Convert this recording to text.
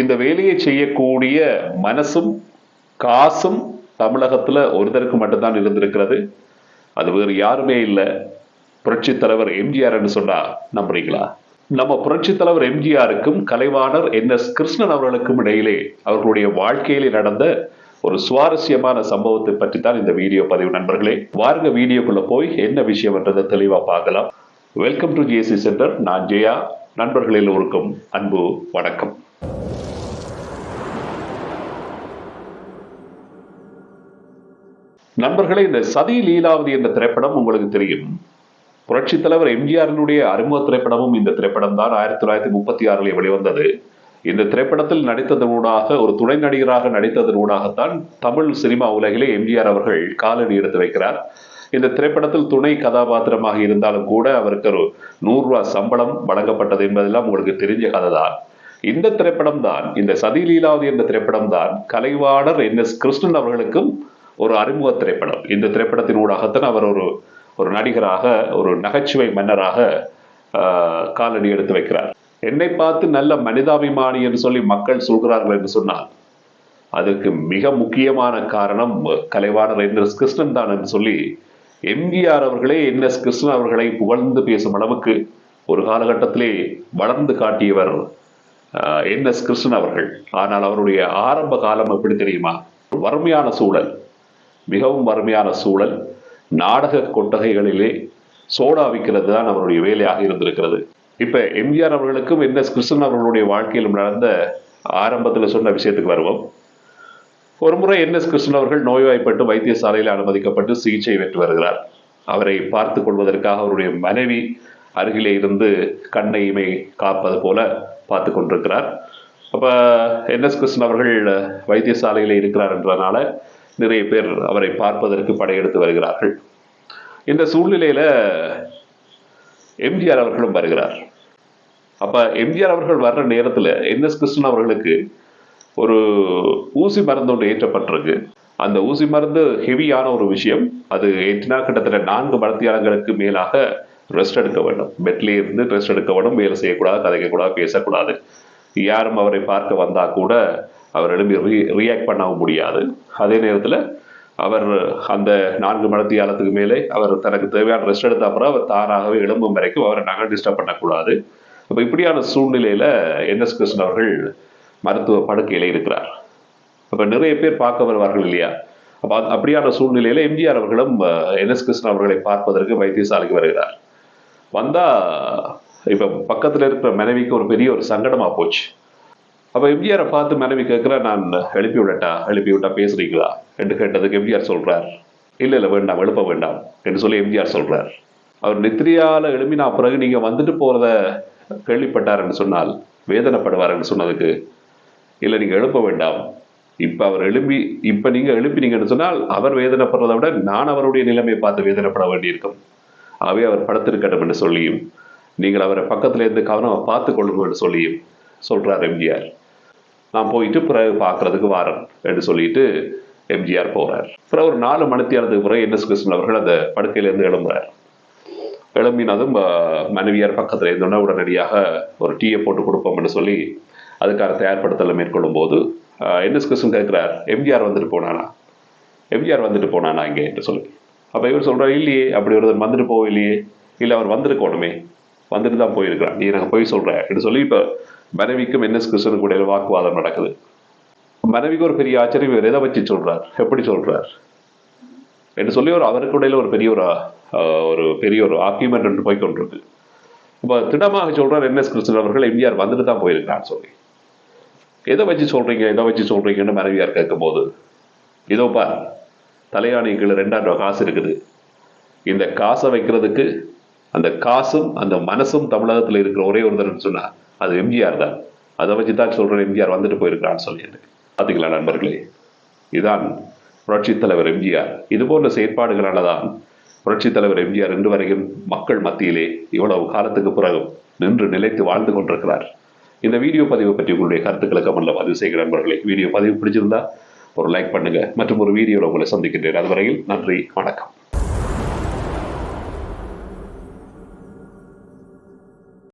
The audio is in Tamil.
இந்த வேலையை செய்யக்கூடிய மனசும் காசும் தமிழகத்தில் ஒருத்தருக்கு மட்டும்தான் இருந்திருக்கிறது. அது வேறு யாருமே இல்லை. புரட்சி தலைவர் எம்ஜிஆர் சொன்னா நம்புறீங்களா? நம்ம புரட்சி தலைவர் எம்ஜிஆருக்கும் கலைவாணர் என் எஸ் கிருஷ்ணன் அவர்களுக்கும் இடையிலே அவர்களுடைய வாழ்க்கையிலே நடந்த ஒரு சுவாரஸ்யமான சம்பவத்தை பற்றி தான் இந்த வீடியோ பதிவு. நண்பர்களே வாருங்க வீடியோக்குள்ள போய் என்ன விஷயம் என்றதை தெளிவா பார்க்கலாம். வெல்கம் டு ஜிஎஸ்சி சென்டர் நான் ஜெயா. நண்பர்கள் எல்லோருக்கும் அன்பு வணக்கம். நண்பர்களே இந்த சதி லீலாவதி என்ற திரைப்படம் உங்களுக்கு தெரியும். புரட்சி தலைவர் எம்ஜிஆரினுடைய அறிமுக திரைப்படமும் இந்த திரைப்படம் தான். ஆயிரத்தி தொள்ளாயிரத்தி முப்பத்தி ஆறில் வெளிவந்தது. இந்த திரைப்படத்தில் நடித்ததனூடாக ஒரு துணை நடிகராக நடித்ததனூடாகத்தான் தமிழ் சினிமா உலகிலே எம்ஜிஆர் அவர்கள் காலடி எடுத்து வைக்கிறார். இந்த திரைப்படத்தில் துணை கதாபாத்திரமாக இருந்தாலும் கூட அவருக்கு ஒரு நூறு சம்பளம் வழங்கப்பட்டது என்பதெல்லாம் உங்களுக்கு தெரிஞ்ச கதை தான் இந்த திரைப்படம் தான் இந்த சதி லீலாவதி என்ற திரைப்படம் தான் கலைவாணர் என் எஸ் கிருஷ்ணன் அவர்களுக்கும் ஒரு அறிமுக திரைப்படம். இந்த திரைப்படத்தின் ஊடாகத்தான் அவர் ஒரு ஒரு நடிகராக ஒரு நகைச்சுவை மன்னராக ஆஹ், காலடி எடுத்து வைக்கிறார். என்னை பார்த்து நல்ல மனிதாபிமானி என்று சொல்லி மக்கள் சொல்கிறார்கள் என்று சொன்னால் அதற்கு மிக முக்கியமான காரணம் கலைவாணர் என் எஸ் கிருஷ்ணன் தான் என்று சொல்லி எம்ஜிஆர் அவர்களே என் எஸ் கிருஷ்ணன் அவர்களை புகழ்ந்து பேசும் அளவுக்கு ஒரு காலகட்டத்திலே வளர்ந்து காட்டியவர் என் எஸ் கிருஷ்ணன் அவர்கள். ஆனால் அவருடைய ஆரம்ப காலம் எப்படி தெரியுமா? வறுமையான சூழல். மிகவும் வறுமையான சூழல். நாடக கொட்டகைகளிலே சோடா விற்கிறது தான் அவருடைய வேலையாக இருந்திருக்கிறது. இப்போ எம்ஜிஆர் அவர்களுக்கும் என் எஸ் கிருஷ்ணன் அவர்களுடைய வாழ்க்கையிலும் நடந்த ஆரம்பத்தில் சொன்ன விஷயத்துக்கு வருவோம். ஒரு முறை என் எஸ் கிருஷ்ணன் அவர்கள் நோய்வாய்ப்பட்டு வைத்தியசாலையில் அனுமதிக்கப்பட்டு சிகிச்சை பெற்று வருகிறார். அவரை பார்த்து கொள்வதற்காக அவருடைய மனைவி அருகிலே இருந்து கண்ணையுமே காப்பது போல பார்த்து கொண்டிருக்கிறார். அப்போ என் எஸ் கிருஷ்ணன் அவர்கள் வைத்தியசாலையில் இருக்கிறார் என்றனால நிறைய பேர் அவரை பார்ப்பதற்கு படையெடுத்து வருகிறார்கள். இந்த சூழ்நிலையில் எம்ஜிஆர் அவர்களும் வருகிறார். அப்போ எம்ஜிஆர் அவர்கள் வர்ற நேரத்தில் என் எஸ் கிருஷ்ணன் அவர்களுக்கு ஒரு ஊசி மருந்து ஒன்று ஏற்றப்பட்டிருக்கு. அந்த ஊசி மருந்து ஹெவியான ஒரு விஷயம். அது ஏற்றினா கிட்டத்தட்ட நான்கு மடத்தியாளங்களுக்கு மேலாக ரெஸ்ட் எடுக்க வேண்டும். பெட்லேயே இருந்து ரெஸ்ட் எடுக்க வேண்டும். வேலை செய்யக்கூடாது கதைக்கக்கூடாது பேசக்கூடாது. யாரும் அவரை பார்க்க வந்தால் கூட அவர் எழுப்பி ரீ ரியாக்ட் பண்ணவும் முடியாது. அதே நேரத்தில் அவர் அந்த நான்கு மடத்தியாலத்துக்கு மேலே அவர் தனக்கு தேவையான ரெஸ்ட் எடுத்த அப்புறம் அவர் தானாகவே எழும்பும் வரைக்கும் அவரை நாங்கள் டிஸ்டர்ப் பண்ணக்கூடாது. அப்போ இப்படியான சூழ்நிலையில் என் எஸ் கிருஷ்ணன் அவர்கள் மருத்துவ படுக்கையில் இருக்கிறார். அப்போ நிறைய பேர் பார்க்க வருவார்கள் இல்லையா? அப்போ அப்படியான சூழ்நிலையில் எம்ஜிஆர் அவர்களும் என் எஸ் கிருஷ்ணன் அவர்களை பார்ப்பதற்கு வைத்தியசாலைக்கு வருகிறார். வந்தால் இப்போ பக்கத்தில் இருக்கிற மனைவிக்கு ஒரு பெரிய ஒரு சங்கடமாக போச்சு. அப்போ எம்ஜிஆரை பார்த்து மனைவி கேட்குற நான் எழுப்பி விடட்டா? எழுப்பி விட்டா பேசுறீங்களா? என்று கேட்டதுக்கு எம்ஜிஆர் சொல்கிறார் இல்லை இல்லை வேண்டாம் எழுப்ப வேண்டாம் என்று சொல்லி எம்ஜிஆர் சொல்கிறார் அவர் நித்ரியால எழுப்பினா பிறகு நீங்கள் வந்துட்டு போகிறத கேள்விப்பட்டார் என்று சொன்னால் வேதனைப்படுவார் என்று சொன்னதுக்கு இல்லை நீங்கள் எழுப்ப வேண்டாம். இப்போ அவர் எழுப்பி இப்போ நீங்கள் எழுப்பினீங்கன்னு சொன்னால் அவர் வேதனைப்படுறதை விட நான் அவருடைய நிலைமையை பார்த்து வேதனைப்பட வேண்டியிருக்கும். அவை அவர் படுத்திருக்கட்டும் என்று சொல்லியும் நீங்கள் அவரை பக்கத்துலேருந்து இருந்து கவனமா பார்த்து கொள்ளுங்கள் என்று சொல்லியும் சொல்கிறார் எம்ஜிஆர். நான் போயிட்டு பிறகு பார்க்கறதுக்கு வாரன் என்று சொல்லிட்டு எம்ஜிஆர் போகிறார் பிறகு ஒரு நாலு மணித்தியாலத்துக்கு பிறகு என் எஸ் கிருஷ்ணன் அவர்கள் அந்த படுக்கையிலேருந்து எழும்புறார். எழும்பினதும் மனைவியார் பக்கத்தில் இருந்தோன்னா உடனடியாக ஒரு டீயை போட்டு கொடுப்போம்னு சொல்லி அதுக்கான தயார்படுத்தலை மேற்கொள்ளும் போது என் எஸ் கிருஷ்ணன் கேட்குறார் எம்ஜிஆர் வந்துட்டு போனானா? எம்ஜிஆர் வந்துட்டு போனானா இங்கே என்று சொல்லி. அப்போ இவர் சொல்கிறார் இல்லையே அப்படி ஒருத்தர் வந்துட்டு போகலையே இல்லை அவர் வந்திருக்கணுமே. வந்துட்டு தான் போயிருக்கிறார். நீ எனக்கு போய் சொல்கிறேன் என்று சொல்லி இப்போ மனைவிக்கும் என் எஸ் கிருஷ்ணனுக்கு இடையில வாக்குவாதம் நடக்குது. மனைவிக்கு ஒரு பெரிய ஆச்சரியம் இவர் எதை வச்சு சொல்கிறார் எப்படி சொல்கிறார் என்று சொல்லி ஒரு அவருக்கு இடையில ஒரு பெரிய ஒரு ஒரு பெரிய ஒரு ஆர்கியூமெண்ட் போய் கொண்டிருக்கு. இப்போ திடமாக சொல்கிறார் என் எஸ் கிருஷ்ணன் அவர்கள் எம்ஜிஆர் வந்துட்டு தான் போயிருக்கிறான்னு சொல்லி. எதை வச்சு சொல்கிறீங்க எதை வச்சு சொல்கிறீங்கன்னு மனைவியார் கேட்கும்போது இதோ பார் தலையாணி ரெண்டாயிரம் ரூபாய் காசு இருக்குது. இந்த காசை வைக்கிறதுக்கு அந்த காசும் அந்த மனசும் தமிழகத்தில் இருக்கிற ஒரே ஒருத்தர்னு சொன்னால் அது எம்ஜிஆர் தான். அதை வச்சு தான் சொல்கிறேன் எம்ஜிஆர் வந்துட்டு போயிருக்கிறான்னு சொல்லிட்டு. பார்த்தீங்களா நண்பர்களே? இதுதான் புரட்சித் தலைவர் எம்ஜிஆர். இது போன்ற செயற்பாடுகளால தான் புரட்சித் தலைவர் எம்ஜிஆர் இன்று வரையும் மக்கள் மத்தியிலே இவ்வளவு காலத்துக்கு பிறகு நின்று நிலைத்து வாழ்ந்து கொண்டிருக்கிறார். இந்த வீடியோ பதிவை பற்றி உங்களுடைய கருத்துக்களை கமெண்ட்ல பதிவு செய்கிற நண்பர்களே. வீடியோ பதிவு பிடிச்சிருந்தா ஒரு லைக் பண்ணுங்க. மற்றும் ஒரு வீடியோவில் உங்களை சந்திக்கின்றேன். அதுவரையில் நன்றி வணக்கம்.